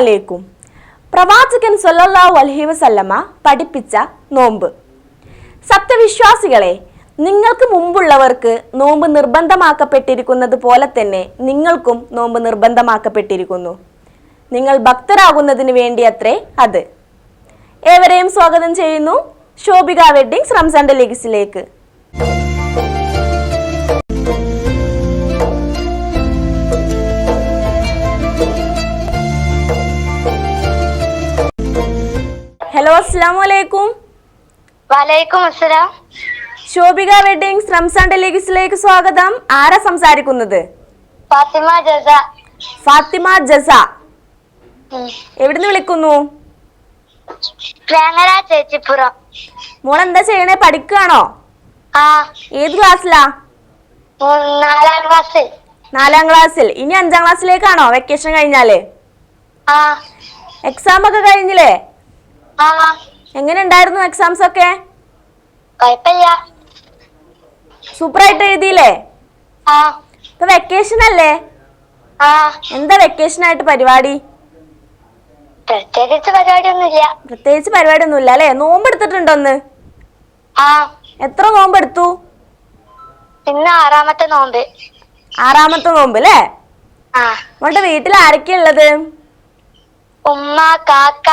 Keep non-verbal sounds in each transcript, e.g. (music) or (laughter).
അലൈക്കും. പ്രവാചകൻ സല്ലല്ലാഹു അലഹി വസല്ലമ പഠിപ്പിച്ച നോമ്പ്. സത്യവിശ്വാസികളെ നിങ്ങൾക്ക് മുമ്പുള്ളവർക്ക് നോമ്പ് നിർബന്ധമാക്കപ്പെട്ടിരിക്കുന്നത് പോലെ തന്നെ നിങ്ങൾക്കും നോമ്പ് നിർബന്ധമാക്കപ്പെട്ടിരിക്കുന്നു. നിങ്ങൾ ഭക്തരാകുന്നതിന് വേണ്ടി അത്രേ അത്. ഏവരെയും സ്വാഗതം ചെയ്യുന്നു. ശോഭിക വെഡ്ഡിങ്സ് റംസാൻ ലെഗസിലേക്ക് ഹലോ അസ്സാം വലൈക്കും വലൈക്കും അസ്സലാം. ശോഭിക വെഡിങ്സ് റംസാൻ ഡെലിഗസിലേക്ക് സ്വാഗതം. ആരാ സംസാരിക്കുന്നത്? ഫാത്തിമ ജസ. ഫാത്തിമ ജസ. എവിടുന്ന് വിളിക്കുന്നു? വേങ്ങര ചേച്ചിപ്പുറം. മോൾ എന്താ ചെയ്യണേ? പഠിക്കുകയാണോ ആ. ഏത് ക്ലാസ്സിലാ? നാലാം ക്ലാസ് നാലാം ക്ലാസ്സിൽ. ഇനി അഞ്ചാം ക്ലാസ്സിലേക്കാണോ? വെക്കേഷൻ കഴിഞ്ഞാൽ. ആ. എക്സാം ഒക്കെ കഴിഞ്ഞില്ലേ? എങ്ങനെ ഉണ്ടായിരുന്നു എക്സാംസ് ഒക്കെ? ആയിട്ട് എഴുതിയില്ലേ? ഇപ്പൊ വെക്കേഷൻ അല്ലേ? എന്താ വെക്കേഷൻ ആയിട്ട് പരിപാടി? പ്രത്യേകിച്ച് പരിപാടിയൊന്നുമില്ല. പ്രത്യേകിച്ച് പരിപാടി ഒന്നുമില്ല അല്ലേ? നോമ്പ് എടുത്തിട്ടുണ്ടോ ഒന്ന് ആ. എത്ര നോമ്പ് എടുത്തു? ഇന്ന് ആറാമത്തെ നോമ്പ്. ആറാമത്തെ നോമ്പ് അല്ലേ? വീട്ടിൽ ആരൊക്കെയാ ഉള്ളത്? ഉമ്മ കാക്ക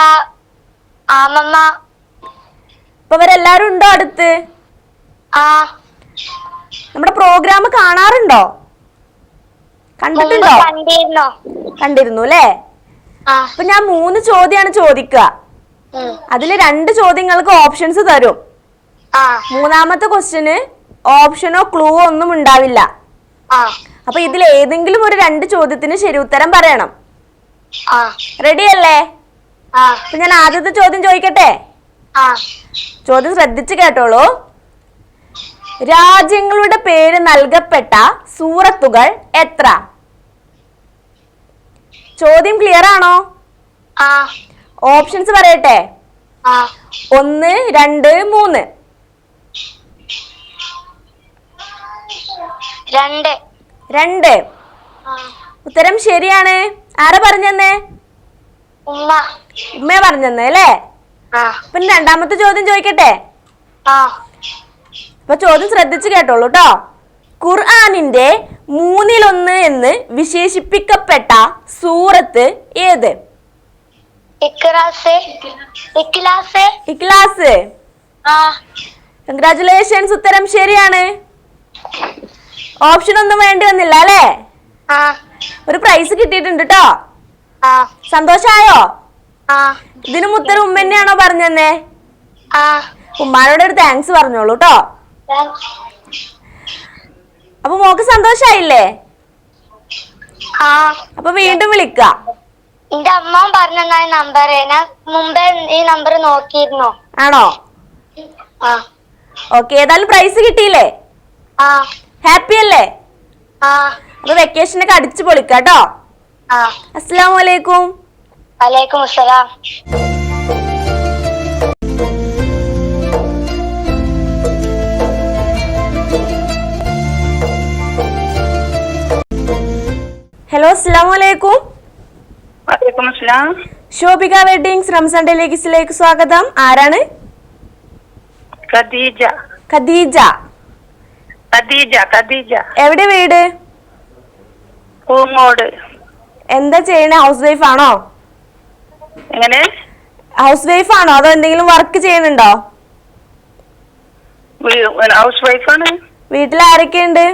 ആമമ്മ ഇവരെല്ലാരും ഉണ്ടോ അടുത്ത്? ആ. നമ്മുടെ പ്രോഗ്രാം കാണാറുണ്ടോ? കണ്ടിട്ടുണ്ടോ? കണ്ടിരുന്നോ. കണ്ടിരുന്നു അല്ലേ? അപ്പൊ ഞാൻ മൂന്ന് ചോദ്യമാണ് ചോദിക്കുക. അതിൽ രണ്ട് ചോദ്യങ്ങൾക്ക് ഓപ്ഷൻസ് തരും. മൂന്നാമത്തെ ക്വസ്റ്റ്യന് ഓപ്ഷനോ ക്ലൂവോ ഒന്നും ഉണ്ടാവില്ല. അപ്പൊ ഇതിൽ ഏതെങ്കിലും ഒരു രണ്ട് ചോദ്യത്തിന് ശരി ഉത്തരം പറയണം. റെഡി അല്ലേ? അപ്പൊ ഞാൻ ആദ്യത്തെ ചോദ്യം ചോദിക്കട്ടെ? ചോദ്യം ശ്രദ്ധിച്ചു കേട്ടോളൂ. രാജ്യങ്ങളുടെ പേര് നൽകപ്പെട്ട സൂറത്തുകൾ എത്ര? ചോദ്യം ക്ലിയർ ആണോ? ഓപ്ഷൻസ് പറയട്ടെ. ഒന്ന് രണ്ട് മൂന്ന്. രണ്ട്. രണ്ട്. ഉത്തരം ശരിയാണ്. ആരാ പറഞ്ഞെന്നേ? ഉമ്മ. പറഞ്ഞെന്നേ അല്ലേ? പിന്നെ രണ്ടാമത്തെ ചോദ്യം ചോദിക്കട്ടെ? അപ്പൊ ചോദ്യം ശ്രദ്ധിച്ചു കേട്ടോളൂ കേട്ടോ ഖുർആാനിന്റെ മൂന്നിലൊന്ന് എന്ന് വിശേഷിപ്പിക്കപ്പെട്ട സൂറത്ത് ഏത്? ഇക്ലാസ് കൺഗ്രാചുലേഷൻസ് ഉത്തരം ശരിയാണ്. ഓപ്ഷൻ ഒന്നും വേണ്ടി വന്നില്ല അല്ലേ? ഒരു പ്രൈസ് കിട്ടിയിട്ടുണ്ട് കേട്ടോ സന്തോഷായോ? ആ. മുത്തര ഉമ്മ തന്നെയാണോ പറഞ്ഞെന്നേ? ഉമ്മാനോട് ഒരു താങ്ക്സ് പറഞ്ഞോളൂ കേട്ടോ അപ്പൊ മോക്ക് സന്തോഷായില്ലേ? അപ്പൊ വീണ്ടും വിളിക്ക. എന്റെ അമ്മ പറഞ്ഞ നമ്പർ ഞാൻ മുമ്പേ ഈ നമ്പർ നോക്കിയിരുന്നോ. ആണോ? ഓക്കെ ഏതായാലും പ്രൈസ് കിട്ടിയില്ലേ? ഹാപ്പി അല്ലേ? അപ്പൊ വെക്കേഷനൊക്കെ അടിച്ചു പൊളിക്കാട്ടോ ആ. അലൈക്കും വലൈക്കും വലൈക്കും അസ്സലാം ഹലോ അസ്സലാമു വലൈക്കും വലൈക്കും അസ്സലാം ശോഭിക വെഡിങ്സ് റംസാൻ ഡെലിഗസിലേക്ക് സ്വാഗതം. ആരാണ്? ഖദീജ. ഖദീജ. ഖദീജ ഖദീജ. എവിടെ വീട്? പൂങ്ങോട്. എന്താ ചെയ്യണേ? ഹൗസ് വൈഫ് ആണോ? എങ്ങനെ? ഹൗസ് വൈഫ് ആണോ? അതോ എന്തെങ്കിലും വർക്ക് ചെയ്യുന്നുണ്ടോ? ഹൗസ് വൈഫാണ് വീട്ടിൽ ആരൊക്കെയുണ്ട്?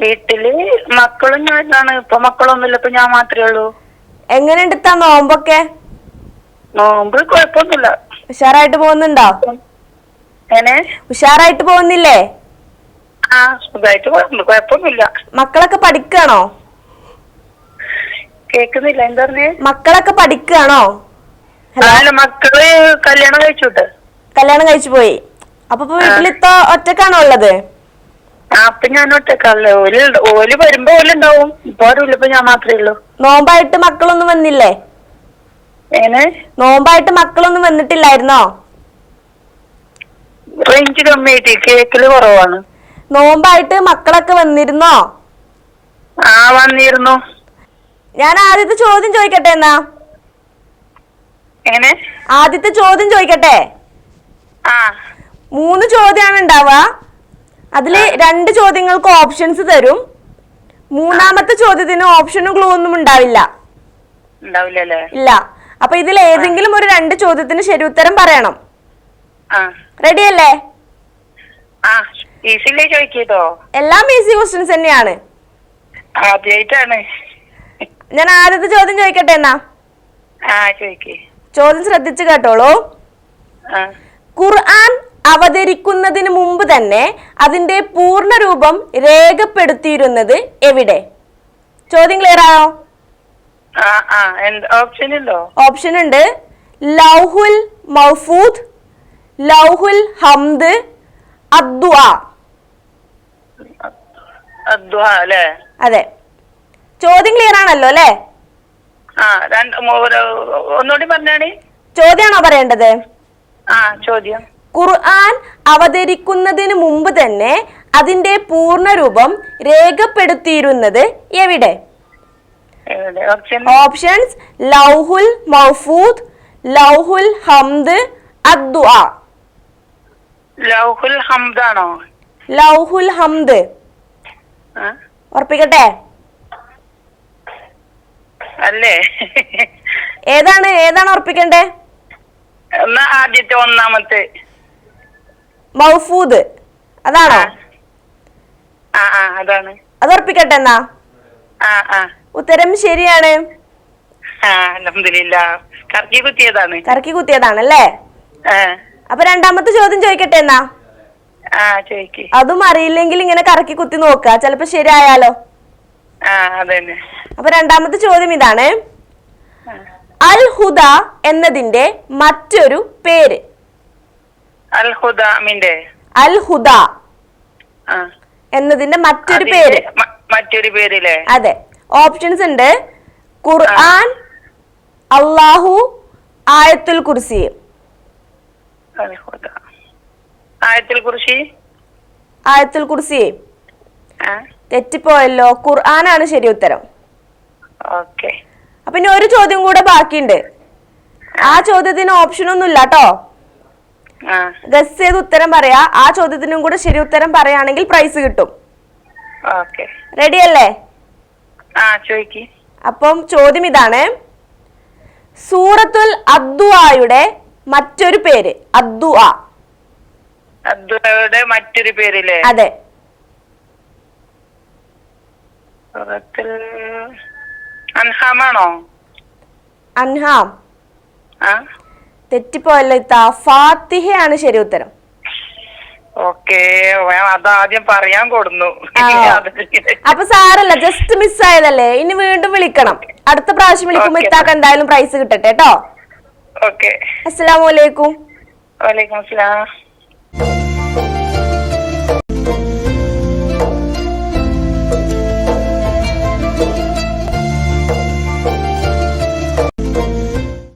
വീട്ടിൽ മക്കളും ഞാനാണ്. ഇപ്പൊ മക്കളൊന്നുമില്ല ഇപ്പൊ ഞാൻ മാത്രമേ ഉള്ളൂ. എങ്ങനെയുണ്ട് ഇത്താ നോമ്പൊക്കെ? നോമ്പ് കുഴപ്പമൊന്നുമില്ല. ഉഷാറായിട്ട് പോകുന്നുണ്ടോ? എങ്ങനെ? ഉഷാറായിട്ട് പോകുന്നില്ലേ? ആ സുഖമായിട്ട് കുഴപ്പമൊന്നുമില്ല. മക്കളൊക്കെ പഠിക്കുകയാണോ കേക്കുന്നില്ല. എന്താ പറഞ്ഞേ? മക്കളൊക്കെ പഠിക്കുകയാണോ മക്കൾ കല്യാണം കഴിച്ചോട്ടെ കല്യാണം കഴിച്ചു പോയി. അപ്പൊ വീട്ടിലിപ്പോ ഒറ്റക്കാണോ ഉള്ളത്? ആ അപ്പൊ ഞാൻ ഓൽ ഓൽ വരുമ്പോ ഓലുണ്ടാവും ഇപ്പൊ ആരുമില്ല ഇപ്പൊ ഞാൻ മാത്രമേ ഉള്ളൂ. നോമ്പായിട്ട് മക്കളൊന്നും വന്നില്ലേ? എങ്ങനെ? നോമ്പായിട്ട് മക്കളൊന്നും വന്നിട്ടില്ലായിരുന്നോ? റേഞ്ച് കമ്മിയായിട്ട് കേക്കൽ കുറവാണ്. നോമ്പായിട്ട് മക്കളൊക്കെ വന്നിരുന്നോ? ആ വന്നിരുന്നു. ഞാൻ ആദ്യത്തെ ചോദ്യം ചോദിക്കട്ടെ എന്നാ? എങ്ങനെ? ആദ്യത്തെ ചോദ്യം ചോദിക്കട്ടെ? ആ. മൂന്ന് ചോദ്യമാണ് ഉണ്ടാവുക. അതിൽ രണ്ട് ചോദ്യങ്ങൾക്ക് ഓപ്ഷൻസ് തരും. മൂന്നാമത്തെ ചോദ്യത്തിന് ഓപ്ഷനും ക്ലൂ ഒന്നും ഉണ്ടാവില്ല. ഉണ്ടാവില്ലല്ലേ? ഇല്ല. അപ്പൊ ഇതിൽ ഏതെങ്കിലും ഒരു രണ്ട് ചോദ്യത്തിന് ശരി ഉത്തരം പറയണം. റെഡി അല്ലേ? എല്ലാം ഈസി ക്വസ്റ്റ്യൻസ് തന്നെയാണ്. ഞാൻ ആദ്യത്തെ ചോദ്യം ചോദിക്കട്ടെ എന്നാ? ചോദ്യം ശ്രദ്ധിച്ചു കേട്ടോളൂ. ഖുർആൻ അവതരിക്കുന്നതിന് മുമ്പ് തന്നെ അതിന്റെ പൂർണ രൂപം രേഖപ്പെടുത്തിയിരുന്നത് എവിടെ? ചോദ്യം ക്ലിയർ ആയോ? ഓപ്ഷൻ ഓപ്ഷൻ ഉണ്ട്. ലൗഹുൽ മൗഫൂദ് ലൗഹുൽ ഹംദ് അദ്വ. അതെ. ചോദ്യം ക്ലിയർ ആണല്ലോ അല്ലേ? ഒന്നുകൂടി പറഞ്ഞാണേ ചോദ്യമാണോ പറയേണ്ടത്? ചോദ്യം. ഖുർആൻ അവതരിക്കുന്നതിന് മുമ്പ് തന്നെ അതിന്റെ പൂർണ രൂപം രേഖപ്പെടുത്തിയിരുന്നത് എവിടെ? ഓപ്ഷൻസ് ലൗഹുൽ മൗഫൂദ് ലൗഹുൽ ഹംദ് അദ്ദുആ. ലൗഹുൽ ഹംദ് ആണോ ലൗഹുൽ ഹംദ്. ഉറപ്പിക്കട്ടെ? അല്ലേ? ഏതാണ് ഏതാണ് ഉറപ്പിക്കണ്ടേ? എന്നാ ആദ്യത്തെ ഒന്നാമത്തെ. മൗഫൂദ്. അതാണോ? ആ ആ അതാണ്. അത് ഉറപ്പിക്കട്ടെ എന്നാ? ആ ആ. ഉത്തരം ശരിയാണ്. ആ അലഹമില്ല കറക്കി കുത്തിയതാണ്. കറക്കി കുത്തിയതാണല്ലേ ആ. അപ്പൊ രണ്ടാമത്തെ ചോദ്യം ചോദിക്കട്ടെ എന്നാ? അതും അറിയില്ലെങ്കിൽ ഇങ്ങനെ കറക്കി കുത്തി നോക്കുക. ചിലപ്പോ ശരിയായാലോ? അപ്പൊ രണ്ടാമത്തെ ചോദ്യം ഇതാണ്. അൽ ഹുദ എന്നതിന്റെ മറ്റൊരു പേര്. അൽ ഹുദാമിന്റെ അൽ ഹുദ എന്നതിന്റെ മറ്റൊരു പേര്. മറ്റൊരു പേരില്ലേ? അതെ. ഓപ്ഷൻസ് ഉണ്ട്. ഖുർആൻ അള്ളാഹു ആയത്തുൽ കുർസി. അൽ കുർസി? ആയത്തിൽ ആയത്തുൽ കുർസി തെറ്റിപ്പോയല്ലോ? ഖുർആനാണ് ശരി ഉത്തരം. ഓക്കെ. അപ്പൊ ഇനി ഒരു ചോദ്യം കൂടെ ബാക്കിയുണ്ട്. ആ ചോദ്യത്തിന് ഓപ്ഷൻ ഒന്നും ഇല്ല കേട്ടോ ആ. ഗസ് ചെയ്ത് ഉത്തരം പറയാ. ആ ചോദ്യത്തിനും കൂടെ ശരി ഉത്തരം പറയുകയാണെങ്കിൽ പ്രൈസ് കിട്ടും. റെഡി അല്ലേ? അപ്പം ചോദ്യം ഇതാണ്. സൂറത്തുൽ അദ്വായുടെ മറ്റൊരു പേര്. അദ്വാ അദ്വയുടെ മറ്റൊരു പേരില്ലേ? അതെ. അൻഹാമാണോ? അൻഹാം. ആ? തെറ്റിപ്പോയല്ലോ ഇത്ത ഫാത്തിഹയാണ് ശരി ഉത്തരം. ഓക്കെ അതാദ്യം പറയാൻ കൊടുന്നു. (laughs) അപ്പൊ സാരല്ല ജസ്റ്റ് മിസ് ആയതല്ലേ? ഇനി വീണ്ടും വിളിക്കണം. അടുത്ത പ്രാവശ്യം വിളിക്കുമ്പോ. ഇത്താക്ക് എന്തായാലും പ്രൈസ് കിട്ടട്ടെ കേട്ടോ ഓക്കെ. അസ്സലാമു അലൈക്കും. വലൈക്കും അസ്സലാം.